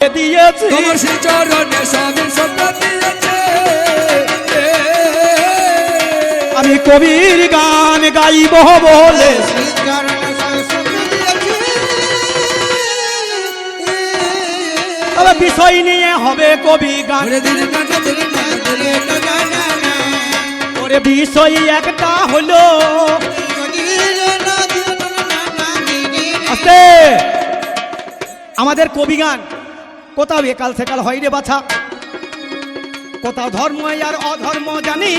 দিয়েছি তোমার শ্রী চরণে স্বামী স্বপ্ন দিয়েছে আমি কবির গান গাইব বলে তবে বিষয় নিয়ে হবে কবি গান ওরে বিষয় একটা হলো আমাদের কবি গান কোথাও একাল সেকাল হয় রে বাছা। কোথাও ধর্ম আর অধর্ম জানি।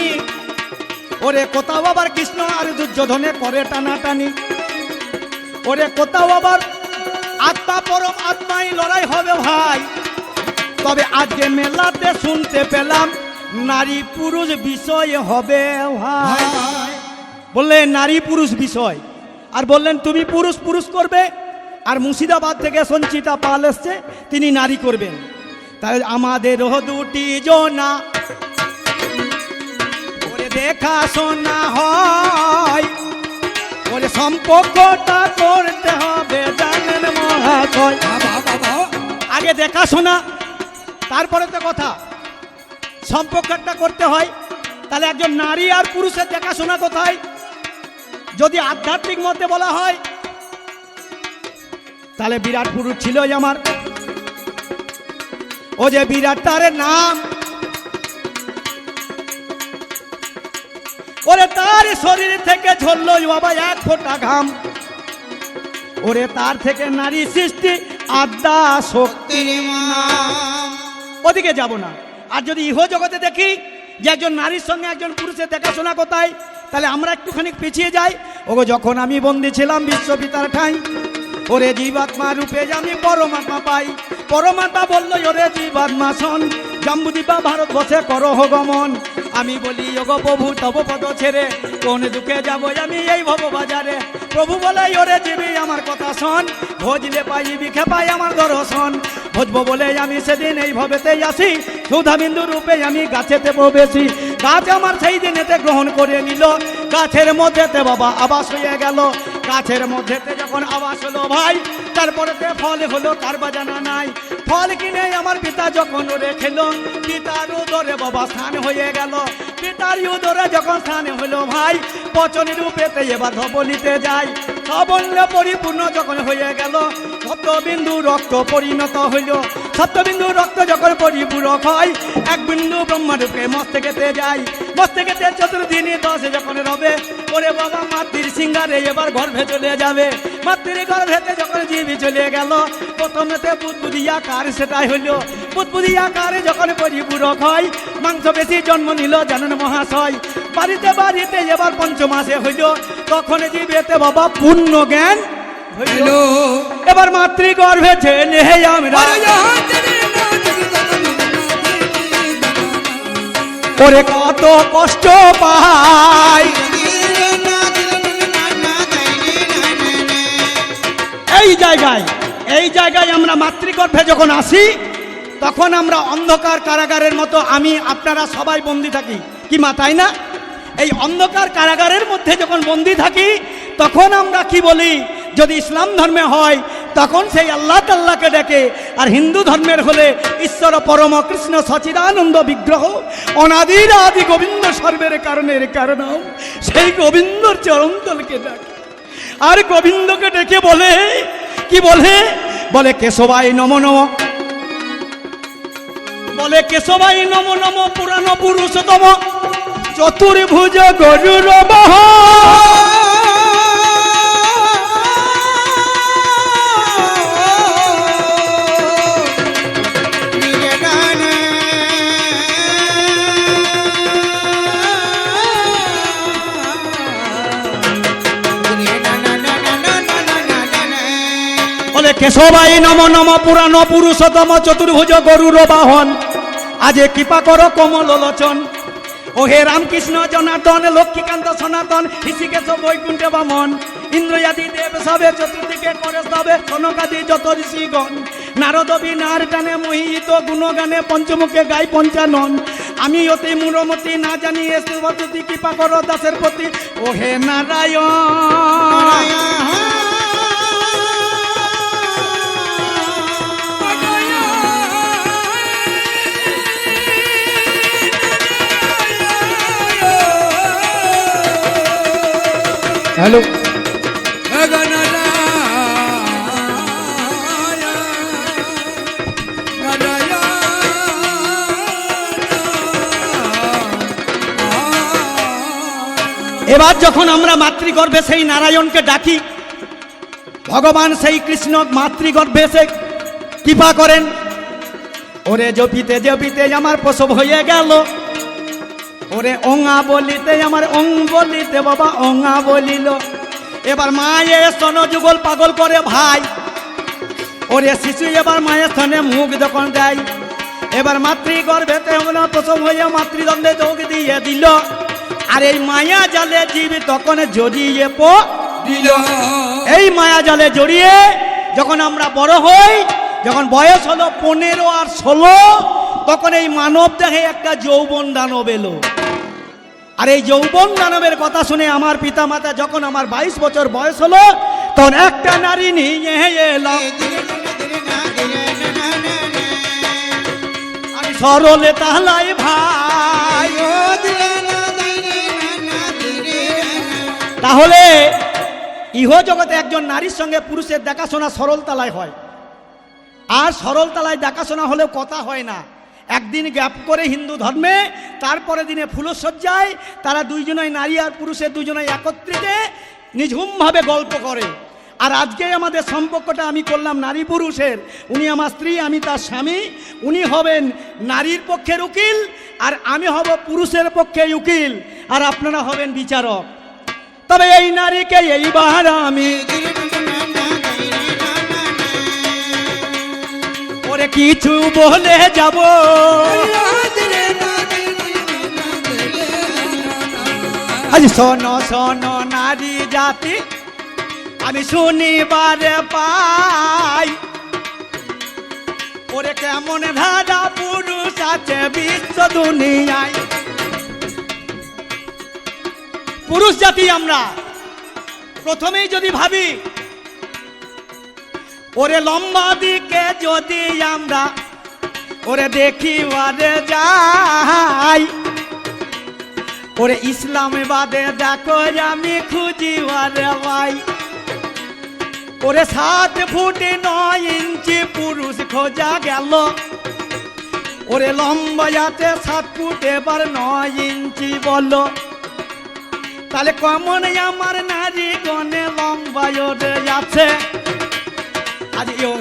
ওরে কোথাও আবার কৃষ্ণ আর দুর্যোধনে করে টানাটানি। ওরে কোথাও আবার আত্মা পরম আত্মাই লড়াই হবে ভাই। তবে আজকে মেলাতে শুনতে পেলাম নারী পুরুষ বিষয় হবে ভাই। বললেন নারী পুরুষ বিষয় আর বললেন তুমি পুরুষ পুরুষ করবে? আর মুর্শিদাবাদ থেকে সঞ্চিতা পাল এসছে, তিনি নারী করবেন। তাই আমাদের দুটি জনা। দেখা শোনা হয় ওরে সম্পর্কটা করতে হবে, জানেন মহাশয়। আগে দেখাশোনা তারপরে তো কথা। সম্পর্কটা করতে হয়, তাহলে একজন নারী আর পুরুষের দেখাশোনা কোথায়? যদি আধ্যাত্মিক মতে বলা হয় তাহলে বিরাট পুরুষ ছিল আমার। ও যে বিরাট, তার নাম। ওরে তার শরীর থেকে ঝরলো বাবা এক ফোঁটা ঘাম। ওরে তার থেকে নারী সৃষ্টি, আদ্যা শক্তি ওদিকে যাব না। আর যদি ইহ জগতে দেখি যে একজন নারীর সঙ্গে একজন পুরুষের দেখাশোনা কোথায়, তাহলে আমরা একটুখানি পিছিয়ে যাই। ওগো, যখন আমি বন্দি ছিলাম বিশ্বপিতার ঠাই ওরে জীবাত্মা রূপে আমি পরমাত্মা পাই। পরমাত্মা বলল, ওরে জীবাত্মা শোন ভারত বসে করো গমন। আমি বলি, ওগো প্রভু, তব পদ ছেড়ে, কোন দুঃখে যাব আমি এই ভব বাজারে প্রভু বলে, ওরে জীবি, আমার কথা শোন, ভোজলে পাই বিখে পাই আমার দর্শন। ভোজবো বলে, আমি সেদিন এই ভবেতেই আসি, সুধা বিন্দু রূপে আমি গাছেতে বেশি গাছ আমার সেই দিনেতে গ্রহণ করে নিল, গাছের মধ্যেতে বাবা আবাস হয়ে গেল। গাছের মধ্যেতে যখন আওয়াজ হলো ভাই তারপরেতে ফল হলো কার বাজানা নাই। ফল কিনে আমার পিতা যখন ওরে খেলো পিতার উদরে বাবা স্থান হয়ে গেল। পিতার উদরে যখন স্থান হলো ভাই, পচন রূপেতে এবার ধবলিতে যায় সবল্য পরিপূর্ণ যখন হয়ে গেল সত্যবিন্দু রক্ত পরিণত হইল। সত্যবিন্দু রক্ত যখন পরিপূরক হয়, এক বিন্দু ব্রহ্মরূপে মস্তকেতে যায় মস্তকেতে চতুর্দিনই দশে যখন রবে ওরে বাবা মাতৃর সিঙ্গারে এবার গর্ভে চলে যাবে। মাতৃর গর্ভেতে যখন জীবী চলে গেল প্রথমেতে বুদবুদি আকার সেটাই হইল বুদবুদি আকারে যখন পরিপূরক হয় মাংস বেশি জন্ম নিল জানেন মহাশয়। বাড়িতে বাড়িতে এবার পঞ্চমাসে হইল। তখন জীবেতে বাবা পূর্ণ জ্ঞান হইল। এবার মাতৃগর্ভে ছেলে আমরা ওরে কত কষ্ট পাই। এই জায়গায় এই জায়গায় আমরা মাতৃগর্ভে যখন আসি, তখন আমরা অন্ধকার কারাগারের মতো আমি, আপনারা সবাই বন্দি থাকি। কি মা, তাই না? এই অন্ধকার কারাগারের মধ্যে যখন বন্দি থাকি, তখন আমরা কি বলি? যদি ইসলাম ধর্মে হয় তখন সেই আল্লাহ তাল্লাহকে ডেকে, আর হিন্দু ধর্মের হলে ঈশ্বর পরম কৃষ্ণ সচিদানন্দ বিগ্রহ, অনাদির আদি গোবিন্দ সর্বের কারণের কারণ সেই গোবিন্দর চরণতলকে ডাকে। আর গোবিন্দকে ডেকে বলে, কি বলে? বলে, কেশবাই নম নম। বলে, কেশবাই নম নম, পুরাণ পুরুষতম। চতুর্ভুজ গরুর বাহ। কেশবাই নম নম পুরাণ পুরুষতম চতুর্ভুজ গরুর বাহন। আজে কৃপা কর কমল লোচন। হে রামকৃষ্ণ, জনার্দন, লক্ষ্মীকান্ত, সনাতন, ঋষিকেশ, বৈকুণ্ঠে বামন। ইন্দ্রয়াদি দেব সবে, চতুর্দিকে করে সবে কনকাদি যত ঋষিগণ। নারদ বিনার টানে মোহিত, গুণগানে পঞ্চমুখে গাই পঞ্চানন। আমি অতি মূরমতি, না জানি এ সুভদ্রতি কৃপা কর দাসের প্রতি। ও হে নারায়ণ। হ্যালো। এবার যখন আমরা মাতৃগর্ভে সেই নারায়ণকে ডাকি, ভগবান সেই কৃষ্ণ মাতৃগর্ভে এসে কৃপা করেন। ওরে জপিতে জপিতে আমার প্রসব হয়ে গেল। ওরে অঙ্গা বলিতে, আমার অং বলিতে বাবা অঙ্গা বলিল। এবার মায়ে স্তন যুগল পাগল করে ভাই। ওরে শিশু এবার মায়ের স্তনে মুখ যখন দেয়। এবার মাতৃগর্ভেতে আমরা প্রসব হয়ে মাতৃদণ্ডে যোগ দিয়ে দিল। আর এই মায়া জালে জীব তখন জড়িয়ে পো দিল। এই মায়া জালে জড়িয়ে যখন আমরা বড় হই, যখন বয়স হলো পনেরো আর ষোলো, তখন এই মানব দেহে একটা যৌবন দানব এলো। আর এই যৌবন দানবের কথা শুনে আমার পিতামাতা যখন আমার বাইশ বছর বয়স হলো, তখন একটা নারী নিয়ে এলাম আমি সরলে তাহলাই ভাই। তাহলে ইহ জগতে একজন নারীর সঙ্গে পুরুষের দেখাশোনা সরল তালায় হয়। আর সরল তালায় দেখাশোনা হলেও কথা হয় না। একদিন গ্যাপ করে হিন্দু ধর্মে তারপরে দিনে ফুলসজ্জায় তারা দুইজনাই নারী আর পুরুষের দুজনাই একত্রিতে নিঝুমভাবে গল্প করে। আর আজকে আমাদের সম্পর্কটা আমি করলাম নারী পুরুষের। উনি আমার স্ত্রী, আমি তার স্বামী। উনি হবেন নারীর পক্ষের উকিল, আর আমি হব পুরুষের পক্ষে উকিল। আর আপনারা হবেন বিচারক। তবে এই নারীকে এইবার আমি ওরে কিছু বলে যাব। আজ শোনো শোনো, নারী জাতি, আমি শুনিবারে পাই। ওরে কেমন ধারা পুরুষ আছে বিশ্ব দুনিয়ায়। পুরুষ জাতি আমরা। প্রথমেই যদি ভাবি ওরে লম্বা দিকে যদি আমরা, ওরে দেখিবারে যাই। ওরে ইসলামাবাদে দেখো আমি খুঁজিবারে ভাই ওরে সাত ফুট নয় ইঞ্চি পুরুষ খোঁজা গেল। ওরে লম্বায়াতে সাত ফুট এবার নয় ইঞ্চি বলো তাহলে কমন আমার নারী গনে লম্বায় আছে।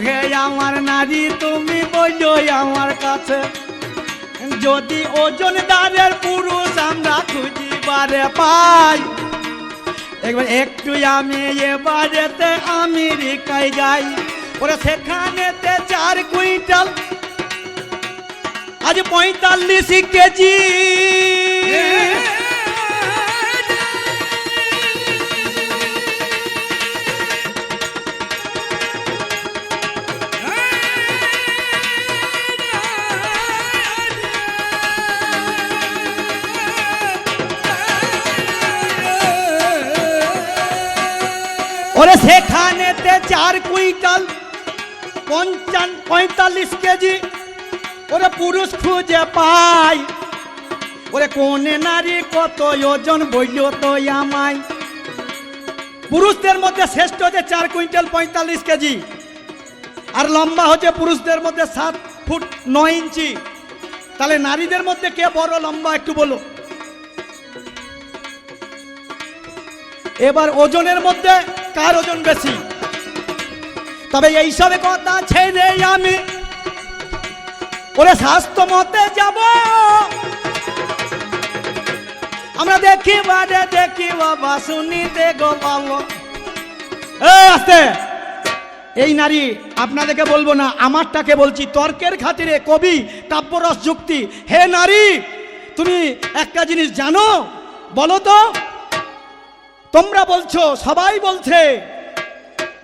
হে আমার নারী তুমি বলল আমার কাছে। যদি ওজন দাঁড়ের পুরুষ আমরা খুঁজিবারে পাই, একবার একটু আমি এবারেতে আমেরিকায় যাই। ওরা সেখানেতে চার কুইন্টাল, আজ পঁয়তাল্লিশ কেজি। চার কুইন্টাল, পঞ্চান পঁয়তাল্লিশ কেজি। ওরে পুরুষ খুঁজে পাই। ওরে কোনে নারী কত ওজন বইল তো আমায়। পুরুষদের মধ্যে শ্রেষ্ঠ হচ্ছে চার কুইন্টাল, পঁয়তাল্লিশ কেজি। আর লম্বা হচ্ছে পুরুষদের মধ্যে সাত ফুট নয় ইঞ্চি। তাহলে নারীদের মধ্যে কে বড়, লম্বা একটু বলো। এবার ওজনের মধ্যে কার ওজন বেশি? তবে এইসব কথা ছেড়ে আমি ওরে স্বাস্থ্য মতে যাব। আমরা দেখি বারে দেখি বাবা শুনিতে গো বাবা। আস্তে। এই নারী, আপনাদেরকে বলব না, আমারটাকে বলছি, তর্কের খাতিরে কবি, কাব্যরস যুক্তি। হে নারী, তুমি একটা জিনিস জানো? বলো তো। তোমরা বলছো, সবাই বলছে।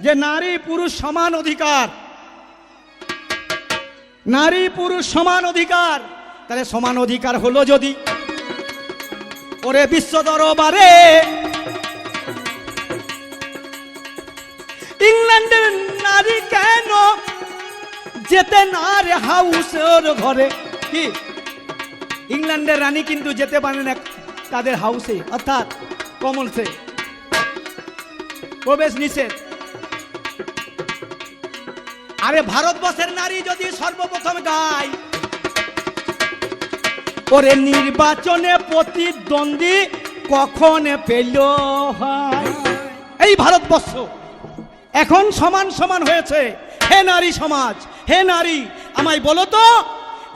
যে নারী পুরুষ সমান অধিকার। নারী পুরুষ সমান অধিকার। তাহলে সমান অধিকার হলো যদি ওরে বিশ্ব দরবারে ইংল্যান্ডের নারী কেন যেতে না রে হাউসের ঘরে? কি? ইংল্যান্ডের রানী কিন্তু যেতে পারে না তাদের হাউসে, অর্থাৎ কমনসে প্রবেশ নিষেধ। আরে ভারতবর্ষের নারী যদি সর্বপ্রথম গায়, ওরে নির্বাচনে প্রতিদ্বন্দ্বী কখন পেল এই ভারতবর্ষ এখন সমান সমান হয়েছে। হে নারী সমাজ, হে নারী, আমায় বলো তো,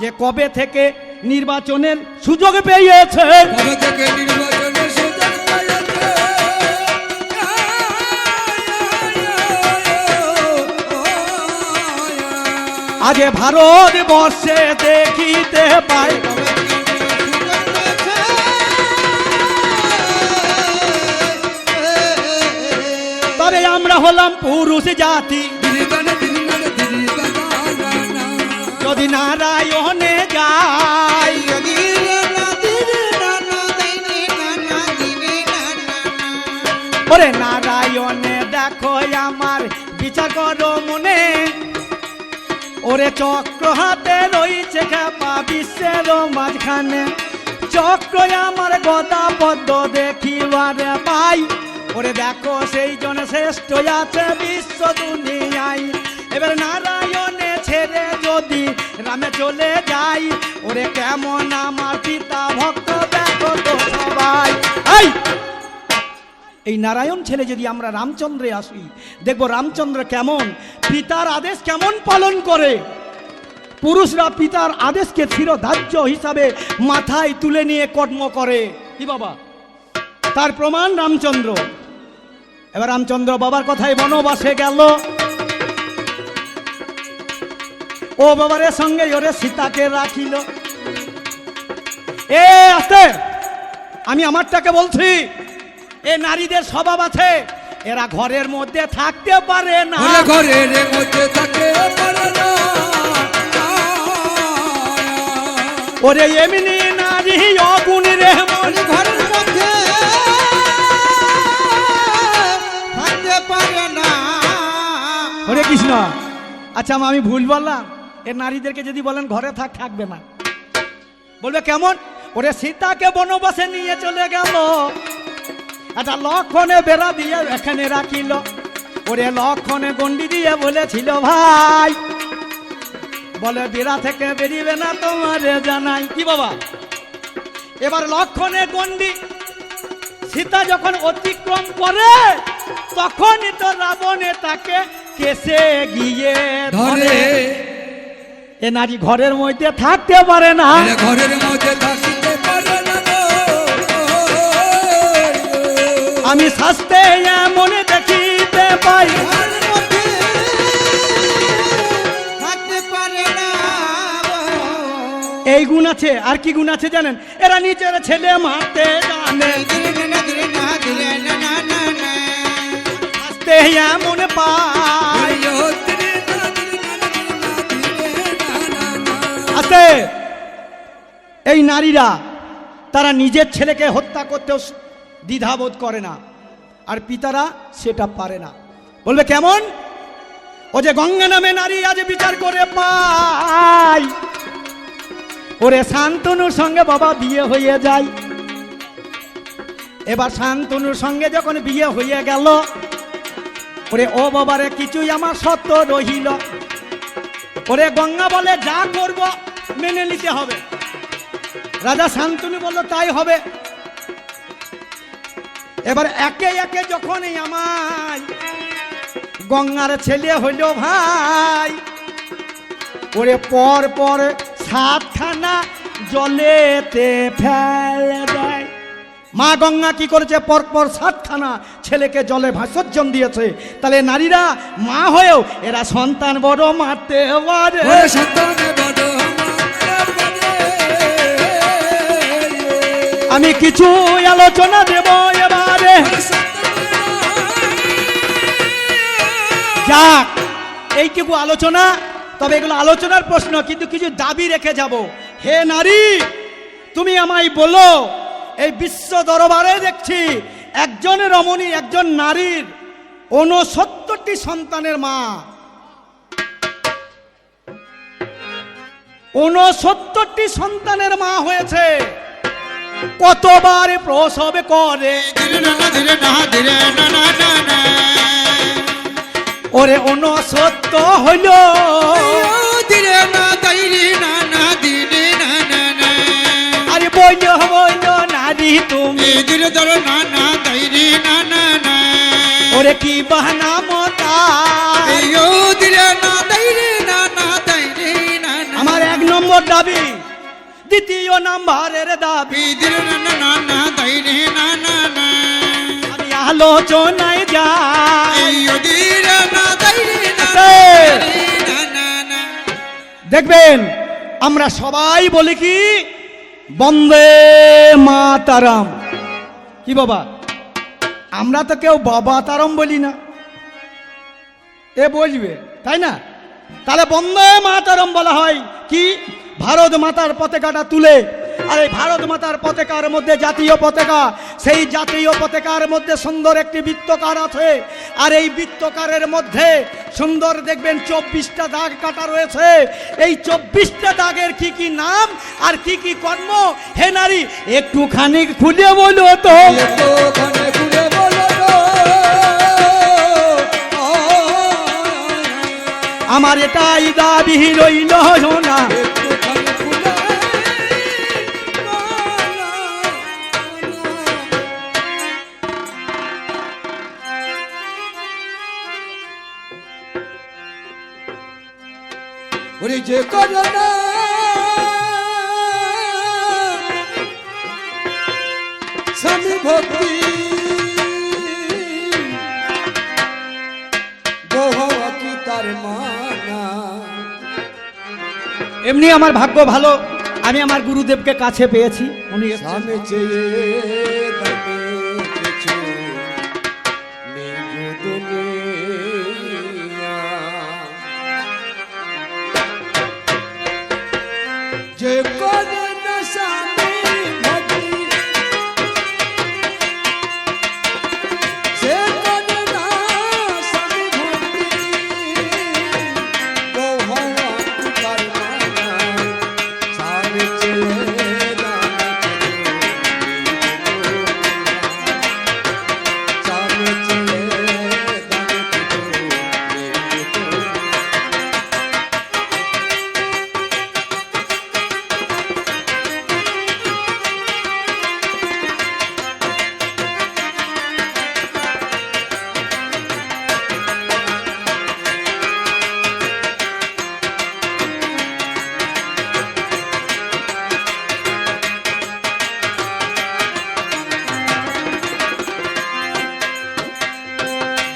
যে কবে থেকে নির্বাচনের সুযোগ পেয়েছে আগে ভারতবর্ষে দেখিতে পাই। তবে আমরা হলাম পুরুষ জাতি। যদি নারায়ণে যাই নারায়ণে দেখো, আমার বিচার করো মনে। ওরে চক্র হাতে রয়েছে খেপা বিশ্বের মাঝখানে। চক্র আমার গদা পদ্ম দেখিবারে পাই। ওরে দেখো সেই জন শ্রেষ্ঠ আছে বিশ্ব দুনিয়ায়। এবার নারায়ণে ছেড়ে যদি রামে চলে যাই, ওরে কেমন আমার পিতা ভক্ত দেখো তো সবাই। এই নারায়ণ ছেলে যদি আমরা রামচন্দ্রে আসি, দেখব রামচন্দ্র কেমন, পিতার আদেশ কেমন পালন করে। পুরুষরা পিতার আদেশকে চিরধার্য হিসাবে মাথায় তুলে নিয়ে কর্ম করে। কি বাবা? তার প্রমাণ রামচন্দ্র। এবার রামচন্দ্র বাবার কথায় বনবাসে গেল। ও বাবারের সঙ্গে ওরে সীতাকে রাখিল। এ আস্তে! আমি আমারটাকে বলছি এ নারীদের স্বভাব আছে। এরা ঘরের মধ্যে থাকতে পারে না। ঘরের মধ্যে থাকতে পারে না। ওরে এমনি নারী অগুণ রে মন। ঘরের মধ্যে থাকতে পারে না। হরে কৃষ্ণ আচ্ছা আমি ভুল বললাম। এ নারীদেরকে যদি বলেন ঘরে থাক থাকবে না বলবে কেমন? ওরে সীতাকে বনবাসে নিয়ে চলে গেল। একটা লক্ষণে বেড়া দিয়ে এখানে রাখিল। ওরে লক্ষণে গন্ডি দিয়ে বলেছিল ভাই বলে বেড়া থেকে বেরিবে না তোমারে জানাই। কি বাবা? এবার লক্ষণে গন্ডি সীতা যখন অতিক্রম করে তখনই তো রাবণে তাকে কেসে গিয়ে ধরে। এ নারী ঘরের মধ্যে থাকতে পারে না। ঘরের মধ্যে থাকিতে আমি শাস্তে এমন দেখিতে পাই এই গুণ আছে আর কি গুণ আছে জানেন এরা নিজের ছেলে মারতে জানে ধীরে না ধীরে না ধীরে না না না না শাস্তে এমন পাই ও দিদিদানা, দিদিদানা, দিদিদানা, দিদিদানা। আছে এই নারীরা তারা নিজের ছেলেকে হত্যা করতেও দ্বিধাবোধ করে না। আর পিতারা সেটা পারে না। বলবে, কেমন? ও যে গঙ্গা নামে নারী আজ বিচার করে পাই। ওরে শান্তনুর সঙ্গে বাবা বিয়ে হয়ে যায়। এবার শান্তনুর সঙ্গে যখন বিয়ে হয়ে গেল, ওরে ও বাবারে কিছুই আমার সত্য রহিল। ওরে গঙ্গা বলে যা করব মেনে নিতে হবে। রাজা শান্তনু বলল, তাই হবে। এবার একে একে যখন আমায় গঙ্গার ছেলে হইল ভাই ওরে পর পর সাতখানা জলেতে ফেলে দেয়। মা গঙ্গা কি করেছে? পরপর সাতখানা ছেলেকে জলে ভাসর্জন দিয়েছে। তাহলে নারীরা মা হয়েও এরা সন্তানে বড় মারতে পারে। আমি কিছু আলোচনা দেব এবারে। সন্তানে যাক, এইটুকু আলোচনা, তবে এগুলো আলোচনার প্রশ্ন, কিন্তু কিছু দাবি রেখে যাব। হে নারী, তুমি আমায় বলো, এই বিশ্ব দরবারে দেখছি একজন রমণী, একজন নারীর ঊনসত্তরটি সন্তানের মা। ঊনসত্তরটি সন্তানের মা হয়েছে। কতবার প্রসব করে? ধীরে না ধীরে না ধীরে না না না না ওরে হইল আরে বইল বইল নারী তুমি। ধরো না না দাইরে না না না। ওরে কি বাহানা মতা ও না দ্বিতীয় নাম্বারের দাবি। আলোচনায় যাই। দেখবেন, আমরা সবাই বলি কি? বন্দে মাতারাম। কি বাবা? আমরা তো কেউ বাবা তারম বলি না। এ বলবে তাই না? তাহলে বন্দে মাতারম বলা হয় কি? ভারত মাতার পতাকাটা তুলে আর এই ভারত মাতার পতাকার মধ্যে জাতীয় পতাকা সেই জাতীয় পতাকার মধ্যে সুন্দর একটি বৃত্তকার আছে। আর এই বৃত্তকারের মধ্যে সুন্দর দেখবেন চব্বিশটা দাগ কাটা রয়েছে। এই চব্বিশটা দাগের কি কি নাম আর কি কি কর্ম? হে নারী একটুখানি খুলে বলো তো। আমার এটাই দাবি রইল না ওরে যে করোনা স্বামী ভক্তি কি তার মানা এমনি আমার ভাগ্য ভালো আমি আমার গুরুদেবকে কাছে পেয়েছি উনি। স্বামী চেয়ে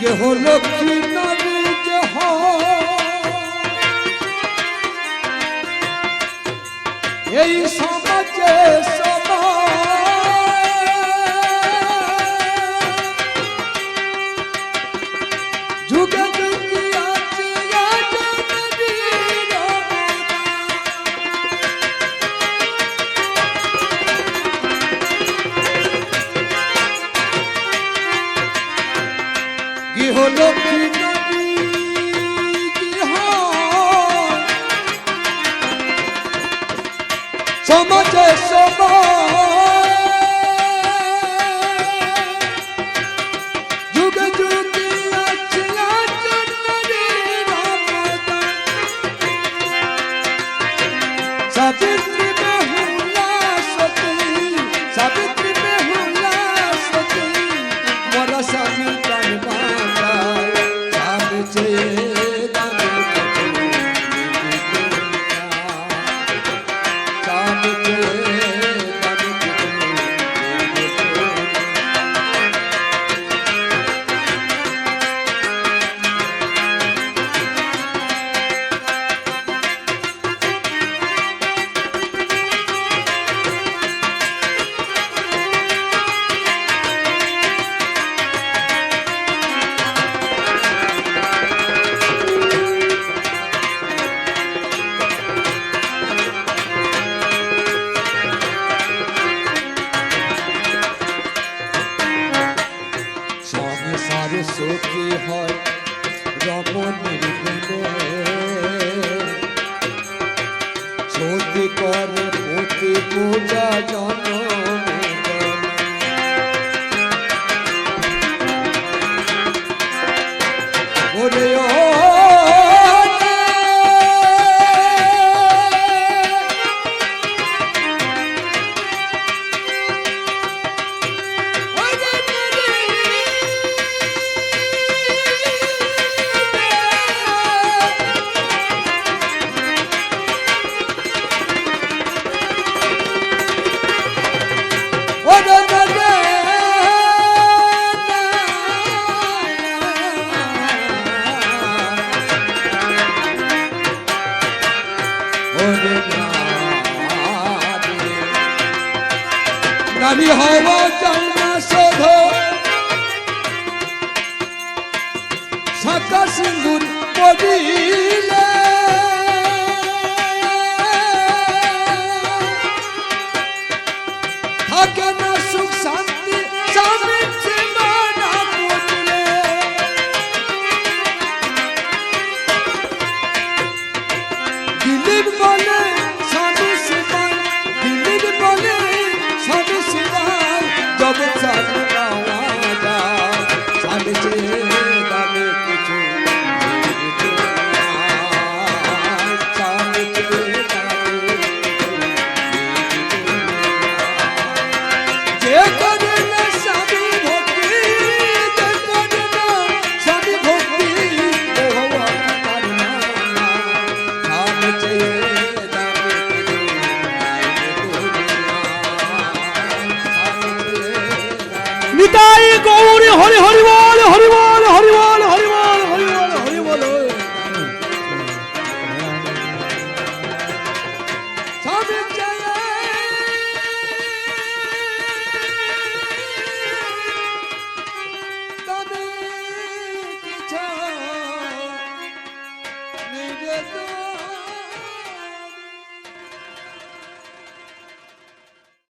কেহ লক্ষ্মী নারী হয়, এই শাখা সিন্দুর পড়িলে। থাকে না সুখ শান্তি স্বামীর